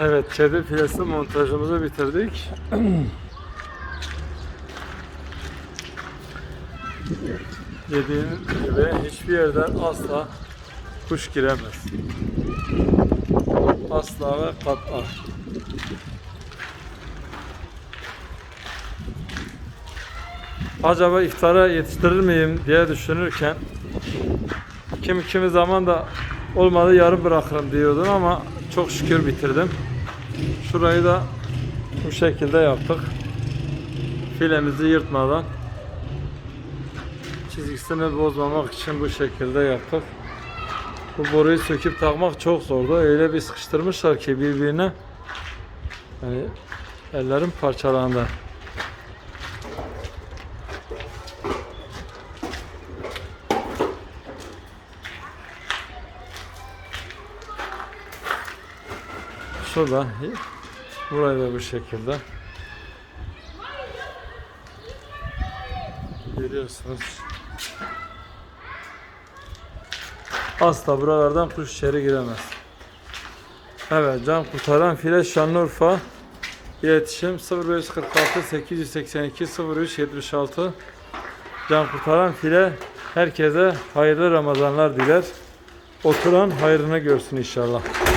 Evet, kedi filesi montajımızı bitirdik. Dediğim gibi hiçbir yerden asla kuş giremez. Asla ve kat'a. Acaba iftara yetiştirir miyim diye düşünürken kimi kimi zaman da olmadı yarım bırakırım diyordum ama çok şükür bitirdim. Şurayı da bu şekilde yaptık. Filemizi yırtmadan çizgisini bozmamak için bu şekilde yaptık. Bu boruyu söküp takmak çok zordu. Öyle bir sıkıştırmışlar ki birbirine. Yani ellerim parçalandı. Şurada burayı da bu şekilde görüyorsunuz. Asla buralardan kuş içeri giremez. Evet, can kurtaran file Şanlıurfa iletişim 0546 882 0376 Can kurtaran file herkese hayırlı Ramazanlar diler. Oturan hayrını görsün inşallah.